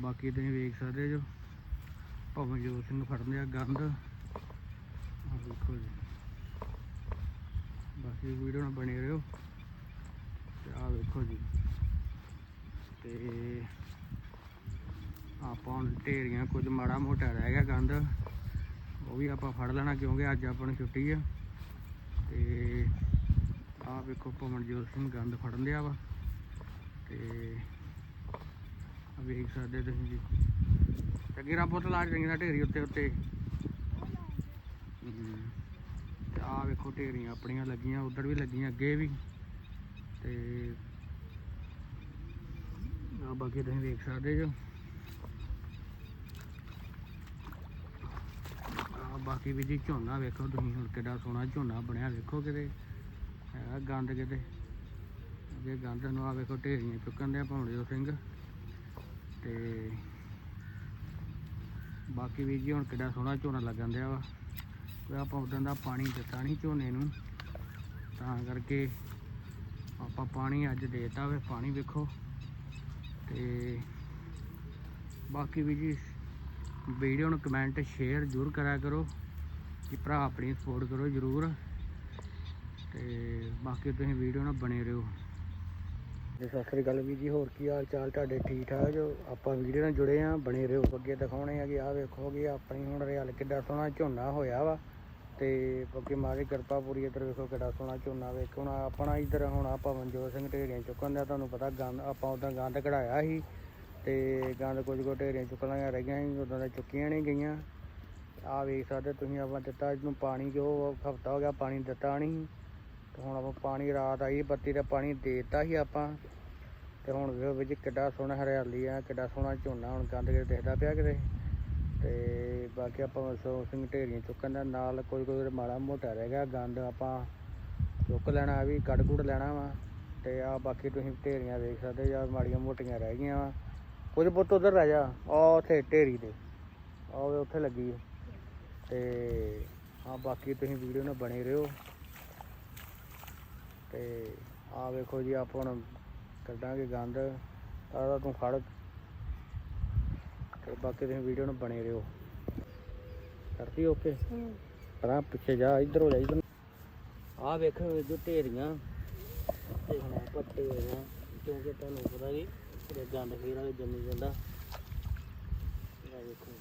ਬਾਕੀ ਤੁਸੀਂ ਵੇਖ ਸਕਦੇ ਜੋ। ਭਵਨਜੋਤ ਸਿੰਘ ਫੜਨ ਆ ਗੰਦ। ਆ ਦੇਖੋ ਜੀ। ਬਾਕੀ ਵੀਡੀਓ ਨਾਲ ਬਣੇ ਰਹੋ। ਤੇ ਆ ਵੇਖੋ ਜੀ। ਤੇ ਆਪਾਂ ਹੁਣ ਢੇਰੀਆਂ ਕੁਝ ਮਾੜਾ ਮੋਟਾ ਰਹਿ ਗਿਆ ਗੰਦ। ਉਹ ਵੀ ਆਪਾਂ ਫੜ ਲੈਣਾ ਕਿਉਂਕਿ ਅੱਜ ਆਪਾਂ ਨੂੰ ਛੁੱਟੀ ਆ। ਤੇ ਆਹ ਵੇਖੋ ਪਵਨਜੋਤ ਸਿੰਘ ਗੰਦ ਫੜਨ ਲਿਆ ਵਾ। ਤੇ ਵੇਖ ਸਕਦੇ ਤੁਸੀਂ ਜੀ। ਚੰਗੀ ਰੱਬ ਤੋਂ ਲਾਜ ਰੰਗੀਆਂ ਢੇਰੀ ਉੱਤੇ ਉੱਤੇ। ਹਮ, ਆਹ ਵੇਖੋ ਢੇਰੀਆਂ ਆਪਣੀਆਂ ਲੱਗੀਆਂ ਉਧਰ ਵੀ ਲੱਗੀਆਂ ਅੱਗੇ ਵੀ। ਤੇ ਆ ਬਾਕੀ ਤੁਸੀਂ ਵੇਖ ਸਕਦੇ ਜੋ। ਆ ਬਾਕੀ ਵੀ ਜੀ ਝੋਨਾ ਵੇਖੋ ਤੁਸੀਂ ਹੁਣ ਕਿੱਡਾ ਸੋਹਣਾ ਝੋਨਾ ਬਣਿਆ ਵੇਖੋ ਕਿਤੇ। ਹੈਗਾ ਗੰਦ ਕਿਤੇ। ਅੱਗੇ ਗੰਦ ਨੂੰ ਆ ਵੇਖੋ ਢੇਰੀਆਂ ਚੁੱਕਣ ਦੇ ਭੌਂਦੇ ਸਿੰਘ। ਤੇ ਬਾਕੀ ਵੀ ਜੀ ਹੁਣ ਕਿੱਡਾ ਸੋਹਣਾ ਝੋਨਾ ਲੱਗਣ ਦਿਆ ਵਾ। ਕੋਈ ਆਪਾਂ ਉਦੋਂ ਦਾ ਪਾਣੀ ਦਿੱਤਾ ਨਹੀਂ ਝੋਨੇ ਨੂੰ। ਤਾਂ ਕਰਕੇ ਆਪਾਂ ਪਾਣੀ ਅੱਜ ਦੇਤਾ ਵੇ, ਪਾਣੀ ਵੇਖੋ। ਤੇ ਬਾਕੀ ਵੀ ਜੀ ਵੀਡੀਓ ਨੂੰ ਕਮੈਂਟ ਸ਼ੇਅਰ ਜ਼ਰੂਰ ਕਰਿਆ ਕਰੋ। ਕਿ ਭਰਾ ਆਪਣੀ ਸਪੋਰਟ ਕਰੋ ਜ਼ਰੂਰ। ਤੇ ਬਾਕੀ ਤੁਸੀਂ ਵੀਡੀਓ ਨਾਲ ਬਣੇ ਰਹੋ। ਜੀ ਸਤਿ ਸ੍ਰੀ ਅਕਾਲ ਵੀ ਜੀ, ਹੋਰ ਕੀ ਹਾਲ ਚਾਲ ਤੁਹਾਡੇ? ਠੀਕ ਠਾਕ ਜੋ? ਆਪਾਂ ਵੀਡੀਓ ਨਾਲ ਜੁੜੇ ਆ ਬਣੇ ਰਹੋ ਅੱਗੇ ਦਿਖਾਉਣੇ ਆ ਕਿ ਆਹ ਵੇਖੋਗੇ ਆਪਣੀ ਹੁਣ ਰਿਆਲ ਕਿੱਡਾ ਸੋਹਣਾ ਝੋਨਾ ਹੋਇਆ ਵਾ। ਤੇ ਬਾਕੀ ਮਾਰੀ ਕਿਰਪਾ ਪੂਰੀ ਇੱਧਰ ਵੇਖੋ ਕਿੱਡਾ ਸੋਹਣਾ ਝੋਨਾ ਵੇਖ। ਹੁਣ ਆਪਣਾ ਇੱਧਰ, ਹੁਣ ਆਪਾਂ ਮਨਜੋਤ ਸਿੰਘ ਢੇਰੀਆਂ ਚੁੱਕਣ ਦਾ, ਤੁਹਾਨੂੰ ਪਤਾ ਗੰਦ, ਆਪਾਂ ਉਦਾਂ ਗੰਦ ਕਢਾਇਆ ਸੀ। ਤੇ ਗੰਦ ਕੁਝ ਕੁ ਢੇਰੀਆਂ ਚੁੱਕਣੀਆਂ ਰਹਿ ਗਈਆਂ ਸੀ, ਉਦਾਂ ਤਾਂ ਚੁੱਕੀਆਂ ਨਹੀਂ ਗਈਆਂ। ਆਹ ਵੇਖ ਸਕਦੇ ਤੁਸੀਂ, ਆਪਾਂ ਦਿੱਤਾ ਇਹਨੂੰ ਪਾਣੀ ਜੋ ਹਫਤਾ ਹੋ ਗਿਆ, ਪਾਣੀ ਦਿੱਤਾ ਨਹੀਂ। ਤੇ ਹੁਣ ਆਪਾਂ ਪਾਣੀ, ਰਾਤ ਆਈ, ਬੱਤੀ ਦਾ ਪਾਣੀ ਦੇਤਾ ਸੀ ਆਪਾਂ। ਤੇ ਹੁਣ ਵੇਖੋ ਵਿੱਚ ਕਿੱਡਾ ਸੋਹਣਾ ਹਰਿਆਲੀ ਆ, ਕਿੱਡਾ ਸੋਹਣਾ ਝੋਨਾ ਹੁਣ ਗੰਦ ਕਿਤੇ ਦਿਖਦਾ ਪਿਆ ਕਿਤੇ। ਤੇ ਬਾਕੀ ਆਪਾਂ ਸਿੰਘ ਢੇਰੀਆਂ ਚੁੱਕਣ ਦਾ ਨਾਲ ਕੋਈ ਕੋਈ ਮਾੜਾ ਮੋਟਾ ਰਹਿ ਗਿਆ, ਗੰਦ ਆਪਾਂ ਚੁੱਕ ਲੈਣਾ, ਇਹ ਵੀ ਕੱਢ ਕੁੜ ਲੈਣਾ ਵਾ। ਤੇ ਆ ਬਾਕੀ ਤੁਸੀਂ ਢੇਰੀਆਂ ਵੇਖ ਸਕਦੇ ਜਾਂ ਮਾੜੀਆਂ ਮੋਟੀਆਂ ਰਹਿ ਗਈਆਂ ਵਾ। ਕੁਝ ਪੁੱਤ ਉਧਰ ਰਹਿ ਜਾ ਆ ਉੱਥੇ ਢੇਰੀ ਦੇ। ਆ ਉੱਥੇ ਲੱਗੀ ਹੈ ਤੇ ਆ ਬਾਕੀ ਤੁਸੀਂ ਵੀਡੀਓ ਨਾਲ ਬਣੇ ਰਹੋ। ਤੇ ਆ ਵੇਖੋ ਜੀ ਆਪਾਂ ਹੁਣ ਕੱਢਾਂਗੇ ਗੰਦ। ਆਦਾ ਤੂੰ ਖੜ ਤੇ ਬਾਕੀ ਤੁਸੀਂ ਵੀਡੀਓ ਨਾਲ ਬਣੇ ਰਹੋ। ਕਰਤੀ ਓਕੇ? ਪਰਾਂ ਪਿੱਛੇ ਜਾ ਇੱਧਰ ਹੋ ਜਾ ਇੱਧਰ। ਆ ਵੇਖੋ ਇਹ ਜੋ ਢੇਰੀਆਂ। ਤੇ ਹੁਣ ਆਪਾਂ ਢੇਰੀਆਂ ਕਿਉਂਕਿ ਤੁਹਾਨੂੰ ਪਤਾ ਇਹ ਗੰਦ ਫੇਰ ਵਾਲੇ ਜੰਮੀ ਜਾਂਦਾ। ਆ ਵੇਖੋ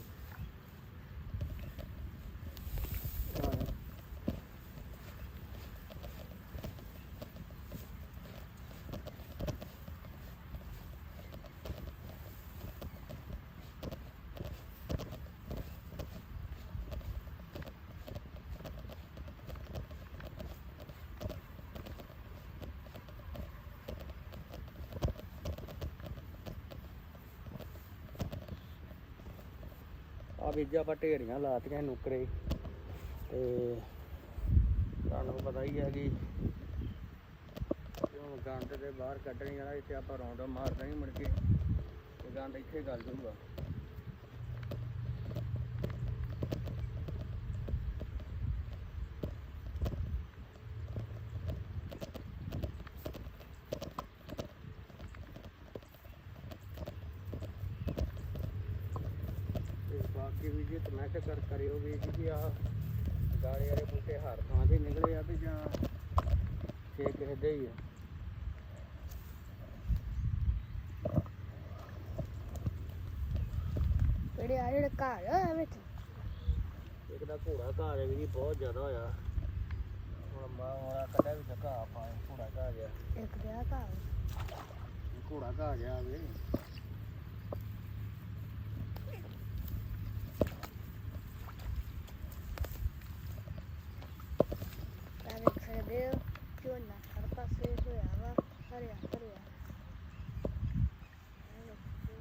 ਆਹ ਆ ਵੀ ਆਪਾਂ ਢੇਰੀਆਂ ਲਾਤੀਆਂ ਨੁਕਰੇ, ਤੇ ਤੁਹਾਨੂੰ ਪਤਾ ਹੀ ਹੈ ਕਿ ਜਦੋਂ ਗੰਦ ਦੇ ਬਾਹਰ ਕੱਢਣੀ ਵਾਲਾ ਇੱਥੇ ਆਪਾਂ ਰੌਂਡ ਮਾਰਦਾ ਹੀ ਮੁੜ ਕੇ ਗੰਦ ਇੱਥੇ ਗੱਲ ਜੂਗਾ ਤੇ ਬਾਕੀ ਵੀ ਜੀ ਕਮੈਂਟ ਕਰ ਕਰਿਓ ਵੀ ਜੀ ਕਿ ਆ ਗਾੜੇ ਵਾਲੇ ਬੂਟੇ ਹਰ ਥਾਂ ਦੇ ਨਿਕਲੇ ਆ ਤੇ ਜਾਂ ਛੇ ਕਿਸੇ ਦੇ ਹੀ ਆ। ਜਿਹੜੇ ਆ ਜਿਹੜੇ ਘਰ ਆ ਵਿੱਚ ਇੱਕ ਦਾ ਘੋੜਾ ਘਾਹ ਹੈ ਵੀ ਜੀ ਬਹੁਤ ਜ਼ਿਆਦਾ ਹੋਇਆ। ਹੁਣ ਮਾ ਹੋਣਾ ਕੱਢਿਆ ਵੀ ਘਾਹ ਪਾਏ ਘੋੜਾ ਘਾਹ ਗਿਆ ਇੱਕ ਦੇ ਘਰ। ਘੋੜਾ ਘਾਹ ਗਿਆ ਵੇ ਆ ਵੇਖ ਸਕਦੇ ਹੋ ਝੋਨਾ ਹਰ ਪਾਸੇ ਹੋਇਆ ਵਾ ਹਰਿਆ ਭਰਿਆ ਆਹ ਵੇਖੋ।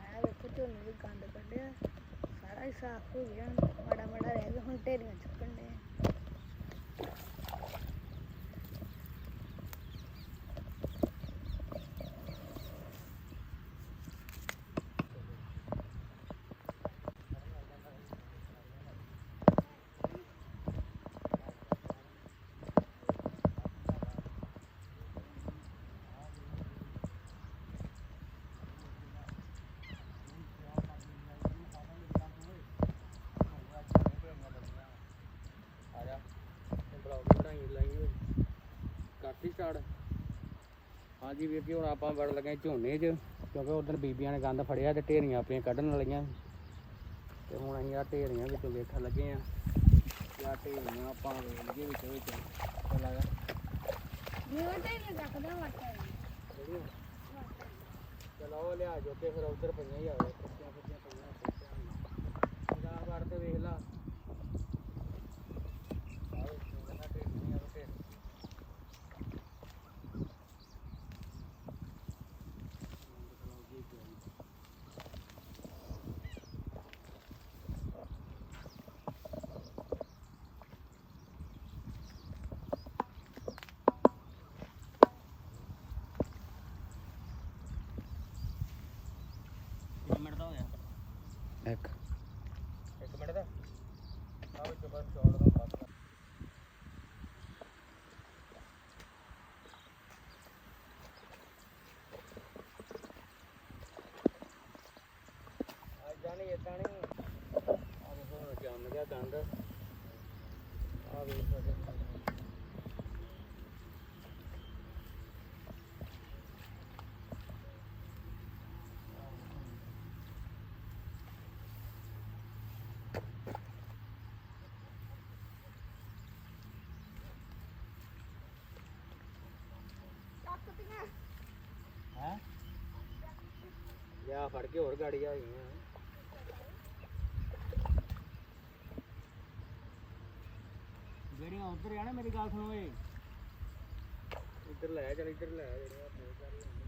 ਆਹ ਵੇਖੋ ਝੋਨੇ ਦੇ ਗੰਦ ਕੱਢਿਆ ਸਾਰਾ ਹੀ ਸਾਫ਼ ਹੋ ਗਿਆ ਮਾੜਾ ਮਾੜਾ ਗਿਆ ਢੇਰੀਆਂ ਹਾਂਜੀ ਵੀਰ ਜੀ ਹੁਣ ਆਪਾਂ ਵੜ ਲੱਗੇ ਝੋਨੇ 'ਚ ਕਿਉਂਕਿ ਉਧਰ ਬੀਬੀਆਂ ਨੇ ਗੰਦ ਫੜਿਆ ਤੇ ਢੇਰੀਆਂ ਆਪਣੀਆਂ ਕੱਢਣ ਵਾਲੀਆਂ। ਤੇ ਹੁਣ ਅਸੀਂ ਆ ਢੇਰੀਆਂ ਵਿੱਚੋਂ ਵੇਖਣ ਲੱਗੇ ਆ। ਆ ਢੇਰੀਆਂ ਆਪਾਂ ਵੇਖ ਲਈਏ ਵਿੱਚ ਵਿੱਚ। ਚੱਲ ਆ ਜਿਵੇਂ ਨਹੀਂ ਰੱਖਦਾ ਵਾਟਾ ਚਲੋ ਲਿਆ ਜੋ ਕੇ ਫਿਰ ਉਧਰ ਪਈਆਂ ਹੀ ਆਵੇ ਕੁੱਤੀਆਂ ਕੁੱਤੀਆਂ ਪਈਆਂ ਉੱਥੇ ਨਿਗਾਹ ਮਾਰ ਤੇ ਵੇਖ ਲਾ ਆਹ ਵੇਖ ਲਾ ਢੇਰੀਆਂ ਆ ਢੇਰੀਆਂ ਕਿੰਨੇ ਮਿੰਟ ਦਾ ਹੋ ਗਿਆ ਇੱਕ 1 ਮਿੰਟ ਦਾ ਆ ਵਿੱਚ ਬਸ ਚੌੜ ਦਾ ਬਸ ਆ ਜਾਣੀ ਇਦਾਂ ਨਹੀਂ ਆ ਦੇਖੋ ਜੰਮ ਗਿਆ ਦੰਦ ਆ ਵੇਖ ਸਕਦੇ ਟੱਕਦੀਆਂ ਹੈ ਲਿਆ ਫੜ ਕੇ ਹੋਰ ਗਾੜੀਆਂ ਆ ਗਈਆਂ ਜਿਹੜੀਆਂ ਉਧਰ ਆ ਨਾ, ਮੇਰੀ ਗੱਲ ਸੁਣੋ ਏ ਇੱਧਰ ਲੈ, ਚੱਲ ਇੱਧਰ ਲੈ ਜਿਹੜੀਆਂ ਆਪਣੇ ਘਰ ਹੀ ਆ।